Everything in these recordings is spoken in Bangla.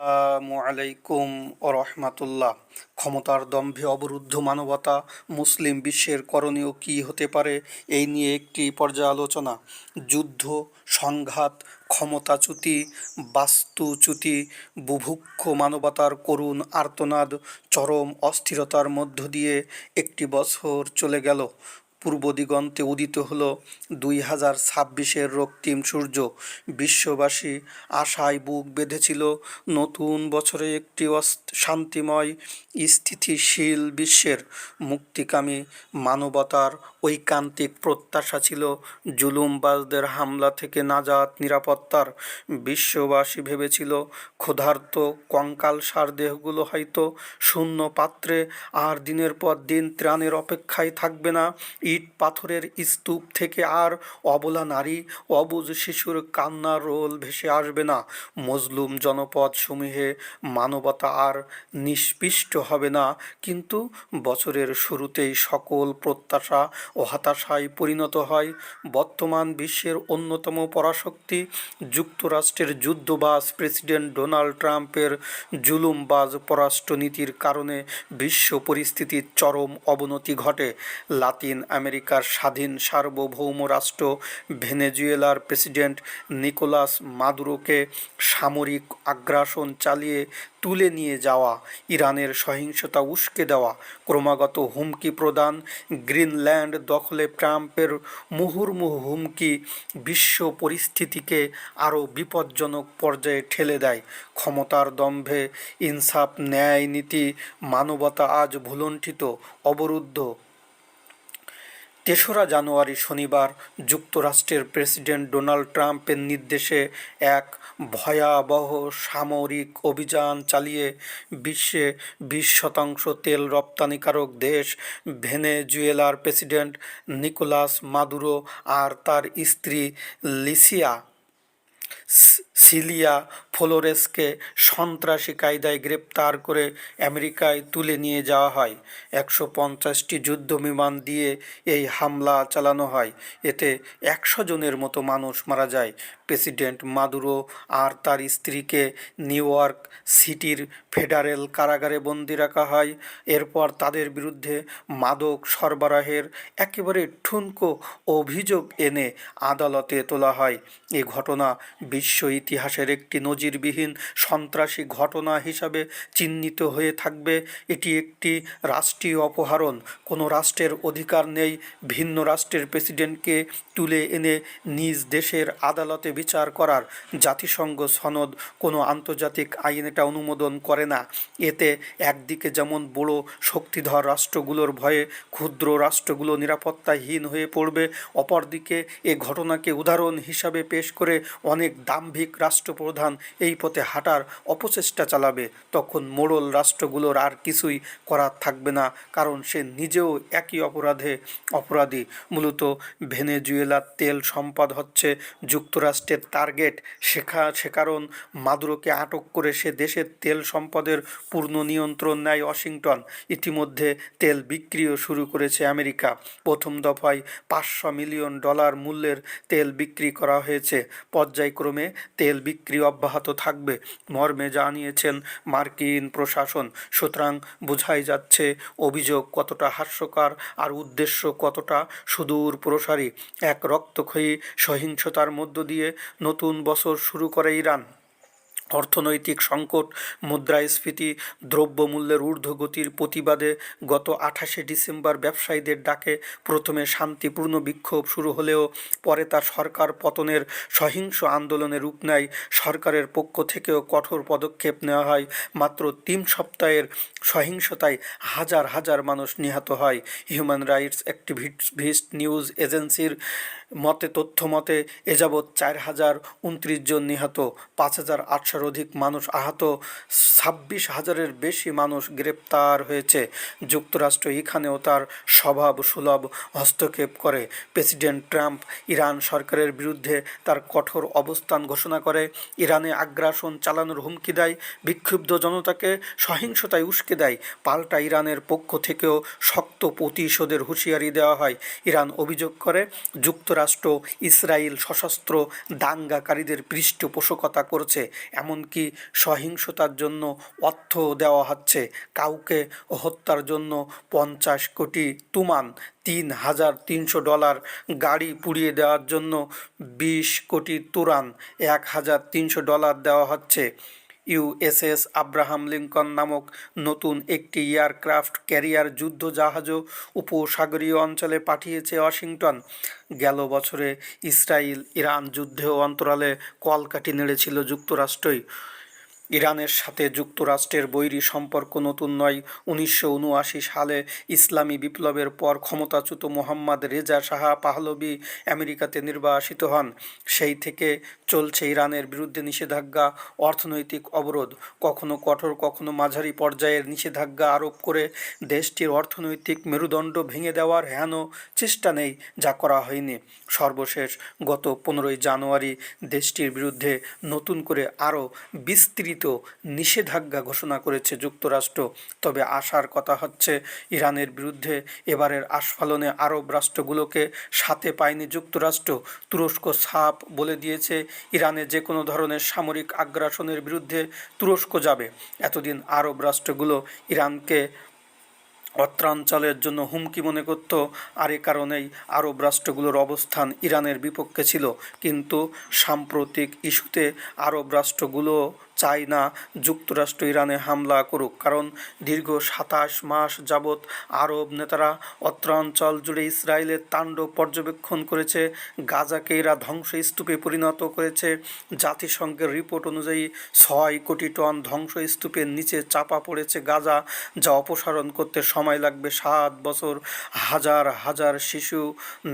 আসসালামু আলাইকুম রহমাতুল্লাহ। ক্ষমতার দম্ভে অবরুদ্ধ মানবতা মুসলিম বিশ্বের করণীয় কী হতে পারে এই নিয়ে একটি পর্যালোচনা। যুদ্ধ, সংঘাত, ক্ষমতাচ্যুতি, বাস্তুচ্যুতি, বুভুক্ষ মানবতার করুণ আর্তনাদ, চরম অস্থিরতার মধ্য দিয়ে একটি বছর চলে গেল। পূর্ব দিগন্তে উদিত হলো দুই হাজার ছাব্বিশের রক্তিম সূর্য। বিশ্ববাসী আশায় বুক বেঁধেছিল নতুন বছরে একটি শান্তিময় স্থিতিশীল বিশ্বের মুক্তিকামী মানবতার ঐকান্তিক প্রত্যাশা ছিল জুলুমবাজদের হামলা থেকে নাজাত নিরাপত্তার। বিশ্ববাসী ভেবেছিল, ক্ষুধার্ত কঙ্কালসার দেহগুলো হয়তো শূন্য পাত্রে, আর দিনের পর দিন ত্রাণের অপেক্ষায় থাকবে না। ইট পাথরের স্তূপ থেকে আর অবলা নারী, অবুজ শিশুর কান্নার রোল ভেসে আসবে না। মজলুম জনপদ সমূহে মানবতা আর নিষ্পিষ্ট হবে না। কিন্তু বছরের শুরুতেই সকল প্রত্যাশা ও হতাশায় পরিণত হয়। বর্তমান বিশ্বের অন্যতম পরাশক্তি, যুক্তরাষ্ট্রের যুদ্ধবাজ প্রেসিডেন্ট ডোনাল্ড ট্রাম্পের জুলুমবাজ পররাষ্ট্রনীতির কারণে বিশ্ব পরিস্থিতির চরম অবনতি ঘটে। লাতিন আমেরিকার স্বাধীন সার্বভৌম রাষ্ট্র ভেনেজুয়েলার প্রেসিডেন্ট নিকোলাস মাদুরোকে সামরিক আগ্রাসন চালিয়ে তুলে নিয়ে যাওয়া, ইরানের সহিংসতা উস্কে দেওয়া, ক্রমাগত হুমকি প্রদান, গ্রিনল্যান্ড দখলে ট্রাম্পের মুহুর্মুহু হুমকি বিশ্ব পরিস্থিতিকে আরও বিপজ্জনক পর্যায়ে ঠেলে দেয়। ক্ষমতার দম্ভে ইনসাফ ন্যায় নীতি মানবতা আজ ভুলণ্ঠিত, অবরুদ্ধ। তেসরা জানুয়ারি শনিবার যুক্তরাষ্ট্রের প্রেসিডেন্ট ডোনাল্ড ট্রাম্পের নির্দেশে এক ভয়াবহ সামরিক অভিযান চালিয়ে বিশ্বে বিশ শতাংশ তেল রপ্তানিকারক দেশ ভেনেজুয়েলার প্রেসিডেন্ট নিকোলাস মাদুরো আর তার স্ত্রী লিসিয়া সিলিয়া ফ্লোরেসকে সন্ত্রাসী কায়দায় গ্রেপ্তার করে আমেরিকায় তুলে নিয়ে যাওয়া হয়। একশো পঞ্চাশটি যুদ্ধ বিমান দিয়ে এই হামলা চালানো হয়। এতে একশো জনের মতো মানুষ মারা যায়। প্রেসিডেন্ট মাদুরো আর তার স্ত্রীকে নিউ ইয়র্ক সিটির ফেডারেল কারাগারে বন্দি রাখা হয়। এরপর তাদের বিরুদ্ধে মাদক সরবরাহের একেবারে ঠুনকো অভিযোগ এনে আদালতে তোলা হয়। এ ঘটনা বিশ্ব ইতিহাসের একটি নজিরবিহীন সন্ত্রাসী ঘটনা হিসাবে চিহ্নিত হয়ে থাকবে। এটি একটি রাষ্ট্রীয় অপহরণ। কোনো রাষ্ট্রের অধিকার নেই। ভিন্ন রাষ্ট্রের প্রেসিডেন্টকে তুলে এনে নিজ দেশের আদালতে বিচার করার জাতিসংঘ সনদ কোনো আন্তর্জাতিক আইন এটা অনুমোদন করে না। এতে একদিকে যেমন বড় শক্তিধর রাষ্ট্রগুলোর ভয়ে ক্ষুদ্র রাষ্ট্রগুলো নিরাপত্তাহীন হয়ে পড়বে, অপরদিকে এ ঘটনাকে উদাহরণ হিসাবে পেশ করে অনেক দাম্ভিক রাষ্ট্রপ্রধান এই পথে হাঁটার অপচেষ্টা চালাবে, তখন মোড়ল রাষ্ট্রগুলোর আর কিছুই করার থাকবে না, কারণ সে নিজেও একই অপরাধে অপরাধী। মূলত ভেনেজুয়েলার তেল সম্পদ হচ্ছে যুক্তরাষ্ট্রের টার্গেট। শেখা সে কারণ মাদুরোকে আটক করে সে দেশের তেল সম্পদের পূর্ণ নিয়ন্ত্রণ নেয় ওয়াশিংটন। ইতিমধ্যে তেল বিক্রিও শুরু করেছে আমেরিকা। প্রথম দফায় পাঁচশো মিলিয়ন ডলার মূল্যের তেল বিক্রি করা হয়েছে। পর্যায়ক্রমে তেল বিক্রি অব্যাহত থাকবে, মর্মে জানিয়েছেন মার্কিন প্রশাসন। সুতরাং বোঝাই যাচ্ছে অভিযোগ কতটা হাস্যকর আর উদ্দেশ্য কতটা সুদূর প্রসারী। এক রক্তক্ষয়ী সহিংসতার মধ্য দিয়ে নতুন বছর শুরু করে ইরান। অর্থনৈতিক সংকট, মুদ্রাস্ফীতি, দ্রব্যমূল্যের ঊর্ধ্বগতির প্রতিবাদে গত আঠাশে ডিসেম্বর ব্যবসায়ীদের ডাকে প্রথমে শান্তিপূর্ণ বিক্ষোভ শুরু হলেও পরে তা সরকার পতনের সহিংস আন্দোলনে রূপ নেয়। সরকারের পক্ষ থেকেও কঠোর পদক্ষেপ নেওয়া হয়। মাত্র তিন সপ্তাহের সহিংসতায় হাজার হাজার মানুষ নিহত হয়। হিউম্যান রাইটস অ্যাক্টিভিস্ট নিউজ এজেন্সির মতে তথ্য মতে এ যাবৎ চার হাজার উনত্রিশ জন নিহত, পাঁচ হাজার আটশো আটশোর অধিক মানুষ আহত, ছাব্বিশ হাজারের বেশি মানুষ গ্রেপ্তার হয়েছে। যুক্তরাষ্ট্র এখানেও তার স্বভাব সুলভ হস্তক্ষেপ করে। প্রেসিডেন্ট ট্রাম্প ইরান সরকারের বিরুদ্ধে তার কঠোর অবস্থান ঘোষণা করে। ইরানে আগ্রাসন চালানোর হুমকি দেয়, বিক্ষুব্ধ জনতাকে সহিংসতায় উস্কে দেয়। পাল্টা ইরানের পক্ষ থেকেও শক্ত প্রতিশোধের হুঁশিয়ারি দেওয়া হয়। ইরান অভিযোগ করে, যুক্তরাষ্ট্র ইসরায়েল সশস্ত্র দাঙ্গাকারীদের পৃষ্ঠপোষকতা করছে। এমনকি সহিংসতার জন্য অর্থ দেওয়া হচ্ছে। কাউকে হত্যার জন্য পঞ্চাশ কোটি তুমান, তিন হাজার তিনশো ডলার গাড়ি পুড়িয়ে দেওয়ার জন্য বিশ কোটি তুরান, এক হাজার তিনশো ডলার দেওয়া হচ্ছে। ইউএসএস আব্রাহাম লিঙ্কন নামক নতুন একটি এয়ারক্রাফট ক্যারিয়ার যুদ্ধ জাহাজও উপসাগরীয় অঞ্চলে পাঠিয়েছে ওয়াশিংটন। গেল বছরে ইসরায়েল ইরান যুদ্ধেও অন্তরালে কলকাঠি নেড়েছিল যুক্তরাষ্ট্রই। ইরানের সাথে যুক্তরাষ্ট্রের বৈরী সম্পর্ক নতুন নয়। উনিশশো সালে ইসলামী বিপ্লবের পর ক্ষমতাচ্যুত মোহাম্মদ রেজা শাহ পাহলবি আমেরিকাতে নির্বাসিত হন। সেই থেকে চলছে ইরানের বিরুদ্ধে নিষেধাজ্ঞা, অর্থনৈতিক অবরোধ। কখনো কঠোর, কখনো মাঝারি পর্যায়ের নিষেধাজ্ঞা আরোপ করে দেশটির অর্থনৈতিক মেরুদণ্ড ভেঙে দেওয়ার হেন চেষ্টা নেই, যা করা হয়নি। সর্বশেষ গত পনেরোই জানুয়ারি দেশটির বিরুদ্ধে নতুন করে আরও বিস্তৃত নিষেধাজ্ঞা ঘোষণা করেছে যুক্তরাষ্ট্র। তবে আশার কথা হচ্ছে, ইরানের বিরুদ্ধে এবারের আস্ফালনে আরব রাষ্ট্রগুলোকে সাথে পায়নি যুক্তরাষ্ট্র। তুরস্ক সাপ বলে দিয়েছে, ইরানে যে কোনো ধরনের সামরিক আগ্রাসনের বিরুদ্ধে তুরস্ক যাবে। এতদিন আরব রাষ্ট্রগুলো ইরানকে অত্রাঞ্চলের জন্য হুমকি মনে করত, আর এ কারণেই আরব রাষ্ট্রগুলোর অবস্থান ইরানের বিপক্ষে ছিল। কিন্তু সাম্প্রতিক ইস্যুতে আরব রাষ্ট্রগুলো চায় না যুক্তরাষ্ট্র ইরানে হামলা করুক, কারণ দীর্ঘ সাতাশ মাস যাবৎ আরব নেতারা অত্রাঞ্চল জুড়ে ইসরায়েলের তাণ্ডব পর্যবেক্ষণ করেছে। গাজাকে এরা ধ্বংসস্তূপে পরিণত করেছে। জাতিসংঘের রিপোর্ট অনুযায়ী ছয় কোটি টন ধ্বংসস্তূপের নিচে চাপা পড়েছে গাজা, যা অপসারণ করতে সময় লাগবে সাত বছর। হাজার হাজার শিশু,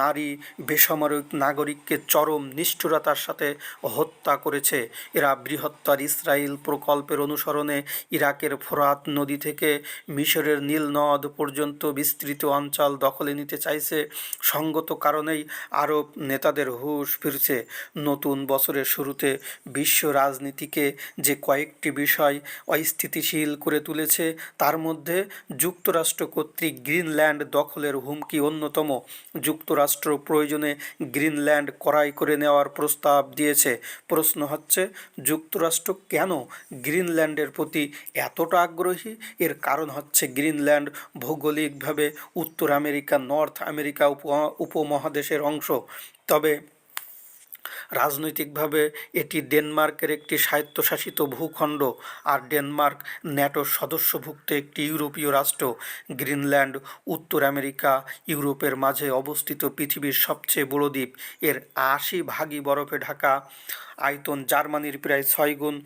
নারী, বেসামরিক নাগরিককে চরম নিষ্ঠুরতার সাথে হত্যা করেছে। এরা বৃহত্তর ইসরায়েল প্রকল্পের অনুসরণে ইরাকের ফোরাত নদী থেকে মিশরের নীল নদ পর্যন্ত বিস্তৃত অঞ্চল দখলে নিতে চাইছে। সঙ্গত কারণেই আরব নেতাদের হুশ ফিরছে। নতুন বছরের শুরুতে বিশ্ব রাজনীতিকে যে কয়েকটি বিষয় অস্থিতিশীল করে তুলেছে, তার মধ্যে যুক্তরাষ্ট্র কর্তৃক গ্রিনল্যান্ড দখলের হুমকি অন্যতম। যুক্তরাষ্ট্র প্রয়োজনে গ্রিনল্যান্ড করাই করে নেওয়ার প্রস্তাব দিয়েছে। প্রশ্ন হচ্ছে, যুক্তরাষ্ট্র কেন গ্রিনল্যান্ডের প্রতি এতটা আগ্রহী? এর কারণ হচ্ছে গ্রিনল্যান্ড ভৌগোলিকভাবে উত্তর আমেরিকা, নর্থ আমেরিকা উপ, উপমহাদেশের অংশ। তবে রাজনৈতিকভাবে এটি ডেনমার্কের একটি স্বায়ত্তশাসিত ভূখণ্ড আর ডেনমার্ক ন্যাটোর সদস্যভুক্ত একটি ইউরোপীয় রাষ্ট্র। গ্রিনল্যান্ড, উত্তর আমেরিকা, ইউরোপের মাঝে অবস্থিত পৃথিবীর সবচেয়ে বড় দ্বীপ। এর আশি ভাগই বরফে ঢাকা। আয়তন জার্মানির প্রায় ছয় গুণ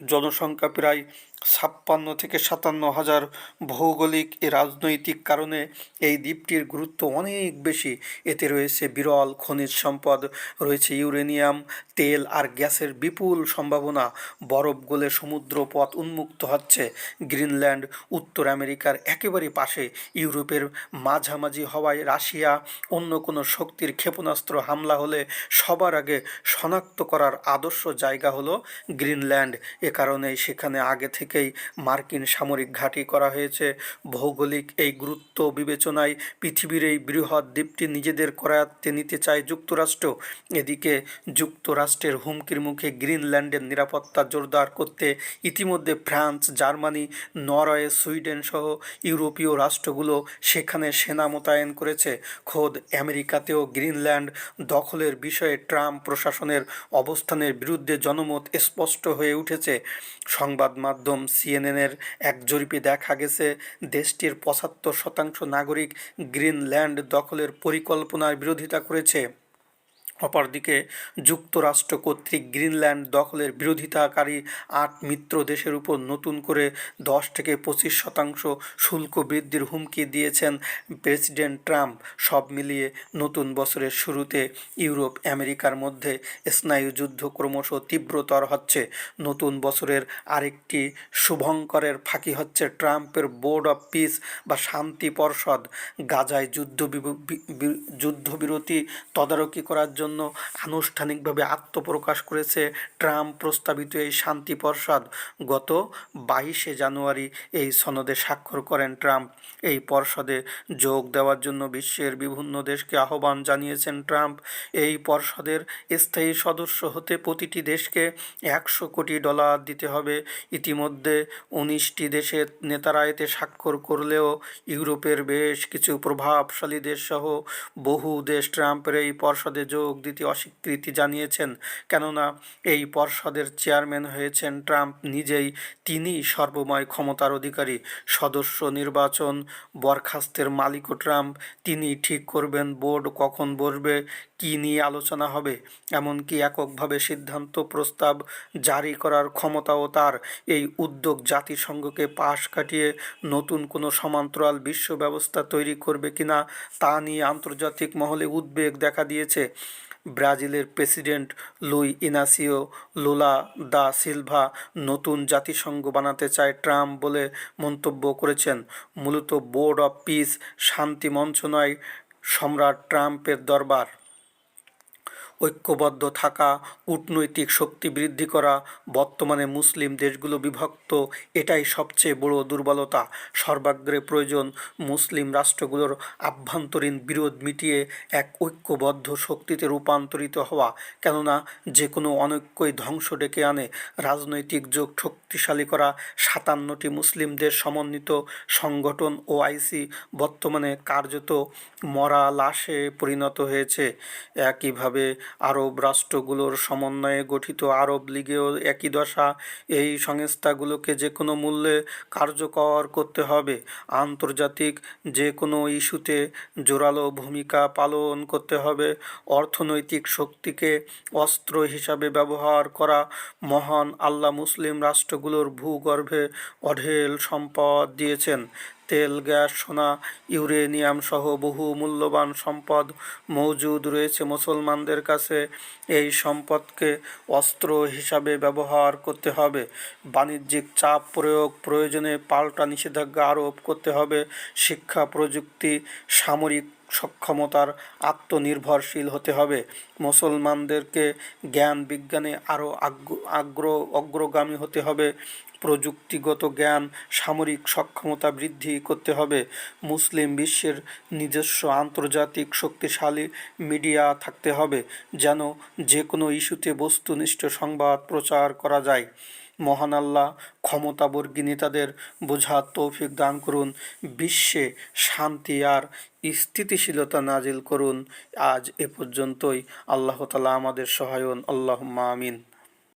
জনসংখ্যা প্রায় ছাপ্পান্ন থেকে সাতান্ন হাজার ভৌগোলিক এ রাজনৈতিক কারণে এই দ্বীপটির গুরুত্ব অনেক বেশি। এতে রয়েছে বিরল খনিজ সম্পদ, রয়েছে ইউরেনিয়াম, তেল আর গ্যাসের বিপুল সম্ভাবনা। বরফ গলে সমুদ্র পথ উন্মুক্ত হচ্ছে। গ্রিনল্যান্ড, উত্তর আমেরিকার একেবারে পাশে। ইউরোপের মাঝামাঝি হওয়ায় রাশিয়া অন্য কোনো শক্তির ক্ষেপণাস্ত্র হামলা হলে সবার আগে শনাক্ত করার আদর্শ জায়গা হলো গ্রিনল্যান্ড। এ কারণে সেখানে আগে থেকে থেকেই মার্কিন সামরিক ঘাঁটি করা হয়েছে। ভৌগোলিক এই গুরুত্ব বিবেচনায় পৃথিবীর এই বৃহৎ দ্বীপটি নিজেদের করায়ত্তে নিতে চায় যুক্তরাষ্ট্র। এদিকে যুক্তরাষ্ট্রের হুমকির মুখে গ্রিনল্যান্ডের নিরাপত্তা জোরদার করতে ইতিমধ্যে ফ্রান্স, জার্মানি, নরওয়ে, সুইডেন সহ ইউরোপীয় রাষ্ট্রগুলো সেখানে সেনা মোতায়েন করেছে। খোদ আমেরিকাতেও গ্রিনল্যান্ড দখলের বিষয়ে ট্রাম্প প্রশাসনের অবস্থানের বিরুদ্ধে জনমত স্পষ্ট হয়ে উঠেছে। সংবাদ মাধ্যম সিএনএনের এক জরিপে দেখা গেছে দেশটির পঁচাত্তর শতাংশ নাগরিক গ্রিনল্যান্ড দখলের পরিকল্পনার বিরোধিতা করেছে। অপরদিকে যুক্তরাষ্ট্র কর্তৃক গ্রিনল্যান্ড দখলের বিরোধিতাকারী আট মিত্র দেশের উপর নতুন করে দশ থেকে পঁচিশ শতাংশ শুল্ক বৃদ্ধির হুমকি দিয়েছেন প্রেসিডেন্ট ট্রাম্প। সব মিলিয়ে নতুন বছরের শুরুতে ইউরোপ, আমেরিকার মধ্যে স্নায়ুযুদ্ধ ক্রমশ তীব্রতর হচ্ছে। নতুন বছরের আরেকটি শুভঙ্করের ফাঁকি হচ্ছে ট্রাম্পের বোর্ড অফ পিস বা শান্তি পর্ষদ। গাজায় যুদ্ধ যুদ্ধবিরতি তদারকি করার জন্য আনুষ্ঠানিকভাবে আত্মপ্রকাশ করেছে ট্রাম্প প্রস্তাবিত এই শান্তি পর্ষদ। গত বাইশে জানুয়ারি এই সনদে স্বাক্ষর করেন ট্রাম্প। এই পর্ষদে যোগ দেওয়ার জন্য বিশ্বের বিভিন্ন দেশকে আহ্বান জানিয়েছেন ট্রাম্প। এই পর্ষদের স্থায়ী সদস্য হতে প্রতিটি দেশকে একশো কোটি ডলার দিতে হবে। ইতিমধ্যে উনিশটি দেশের নেতারা এতে স্বাক্ষর করলেও ইউরোপের বেশ কিছু প্রভাবশালী দেশসহ বহু দেশ ট্রাম্পের এই পর্ষদে যোগ দিতে অস্বীকৃতি জানিয়েছেন। কেননা, এই পর্ষদের চেয়ারম্যান হয়েছেন ট্রাম্প, নিজেই তিনি সর্বময় ক্ষমতার অধিকারী। সদস্য নির্বাচন বরখাস্তের মালিকও ট্রাম্প তিনি ঠিক করবেন বোর্ড কখন বসবে, কী নিয়ে আলোচনা হবে, এমনকি এককভাবে সিদ্ধান্ত প্রস্তাব জারি করার ক্ষমতাও তার। এই উদ্যোগ জাতিসংঘকে পাশ কাটিয়ে নতুন কোনো সমান্তরাল বিশ্ব ব্যবস্থা তৈরি করবে কিনা, তা নিয়ে আন্তর্জাতিক মহলে উদ্বেগ দেখা দিয়েছে। ব্রাজিলের president Luiz Inacio Lula da Silva নতুন জাতিসংঘ বানাতে চায় ট্রাম্প বলে মন্তব্য করেছেন। মূলত বোর্ড অব পিস শান্তি মঞ্চ নয় সম্রাট ট্রাম্পের দরবার। ঐক্যবদ্ধ থাকা, কূটনৈতিক শক্তি বৃদ্ধি করা, বর্তমানে মুসলিম দেশগুলো বিভক্ত, এটাই সবচেয়ে বড় দুর্বলতা। সর্বাগ্রে প্রয়োজন মুসলিম রাষ্ট্রগুলোর আভ্যন্তরীণ বিরোধ মিটিয়ে এক ঐক্যবদ্ধ শক্তিতে রূপান্তরিত হওয়া। কেননা যে কোনো অনৈক্যই ধ্বংস ডেকে আনে। রাজনৈতিক যোগ শক্তিশালী করা, সাতান্নটি মুসলিম দেশ সমন্বিত সংগঠন ও আইসি বর্তমানে কার্যত মরা লাশে পরিণত হয়েছে। একইভাবে আরব রাষ্ট্রগুলোর সমন্বয়ে গঠিত আরব লীগেও একই দশা। এই সংস্থাগুলোকে যে কোনো মূল্যে কার্যকর করতে হবে। আন্তর্জাতিক যে কোনো ইস্যুতে জোরালো ভূমিকা পালন করতে হবে। অর্থনৈতিক শক্তিকে অস্ত্র হিসাবে ব্যবহার করা। মহান আল্লাহ মুসলিম রাষ্ট্রগুলোর ভূগর্ভে অঢেল সম্পদ দিয়েছেন। তেল, গ্যাস, সোনা, ইউরেনিয়াম সহ বহু মূল্যবান সম্পদ মজুদ রয়েছে। মুসলমানদের কাছে এই সম্পদকে অস্ত্র হিসাবে ব্যবহার করতে হবে। বাণিজ্যিক চাপ প্রয়োগ, প্রয়োজনে পাল্টা নিষেধাজ্ঞা আরোপ করতে হবে। শিক্ষা, প্রযুক্তি, সামরিক সক্ষমতার আত্মনির্ভরশীল হতে হবে। মুসলমানদেরকে জ্ঞান বিজ্ঞানে আরও আগ্রহ অগ্রগামী হতে হবে। প্রযুক্তিগত জ্ঞান, সামরিক সক্ষমতা বৃদ্ধি করতে হবে। মুসলিম বিশ্বের নিজস্ব আন্তর্জাতিক শক্তিশালী মিডিয়া থাকতে হবে যেন যে কোনো ইস্যুতে বস্তুনিষ্ঠ সংবাদ প্রচার করা যায়। মহান আল্লাহ, ক্ষমতাবর্গী নেতাদের বোঝার তৌফিক দান করুন, বিশ্বে শান্তি আর স্থিতিশীলতা নাজিল করুন। আজ এ পর্যন্তই। আল্লাহ তালা আমাদের সহায়ন। আল্লাহ আমিন।